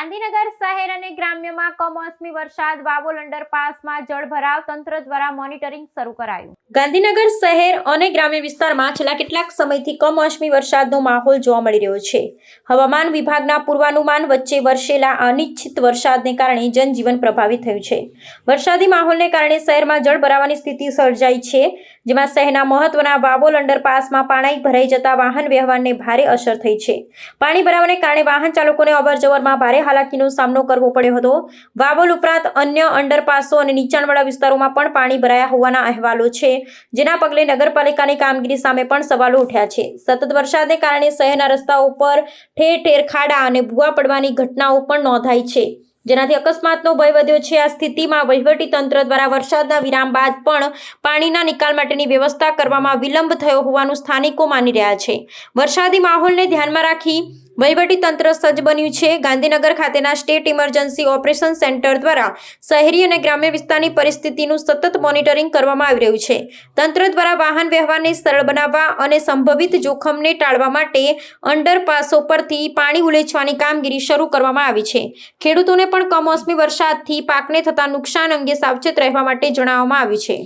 ગાંધીનગર શહેર અને ગ્રામ્યમાં કમોસમી વરસાદ, વાવોલ અંડરપાસમાં જળભરાવ તંત્ર દ્વારા મોનિટરિંગ શરૂ કરાયું. ગાંધીનગર શહેર અને ગ્રામ્ય વિસ્તારમાં છેલ્લા કેટલાક સમયથી કમોસમી વરસાદનો માહોલ જોવા મળી રહ્યો છે. હવામાન વિભાગના પૂર્વાનુમાન વચ્ચે વરસેલા અનિચ્છિત વરસાદને કારણે જનજીવન પ્રભાવિત થયું છે. વરસાદી માહોલને કારણે શહેરમાં જળ ભરાવાની સ્થિતિ સર્જાઈ છે, જેમાં શહેરના મહત્વના વાવોલ અંડરપાસમાં પાણી ભરાઈ જતા વાહન વ્યવહારને ભારે અસર થઈ છે. પાણી ભરાવાને કારણે વાહન ચાલકોને અવરજવરમાં ભારે હાલાકીનો સામનો કરવો પડ્યો હતો. વાવોલ ઉપરાંત અન્ય અંડરપાસો અને નીચાણવાળા વિસ્તારોમાં પણ પાણી ભરાયા હોવાના અહેવાલો છે. જેના પગલે નગરપાલિકાની કામગીરી સામે પણ સવાલો ઉઠ્યા છે. સતત વરસાદને કારણે શહેરના રસ્તાઓ પર ઠેર ઠેર ખાડા અને ભૂવા પડવાની ઘટનાઓ પણ નોંધાઈ છે. જેનાથી અકસ્માતનો ભય વધ્યો છે. આ સ્થિતિમાં તંત્ર દ્વારા વરસાદના વિરામ બાદ પણ પાણીના નિકાલ માટેની વ્યવસ્થા કરવામાં વિલંબ થયો હોવાનું સ્થાનિકો માની રહ્યા છે. વરસાદી માહોલને ધ્યાનમાં રાખી વહીવટી તંત્ર સજ્જ બન્યું છે. ગાંધીનગર ખાતેના સ્ટેટ ઇમરજન્સી ઓપરેશન સેન્ટર દ્વારા શહેરી અને ગ્રામ્ય વિસ્તારની પરિસ્થિતિનું સતત મોનિટરિંગ કરવામાં આવી રહ્યું છે. તંત્ર દ્વારા વાહન વ્યવહારને સરળ બનાવવા અને સંભવિત જોખમને ટાળવા માટે અંડરપાસો પરથી પાણી ઉલેચવાની કામગીરી શરૂ કરવામાં આવી છે. ખેડૂતોને પણ કમોસમી વરસાદથી પાકને થતા નુકસાન અંગે સાવચેત રહેવા માટે જણાવવામાં આવ્યું છે.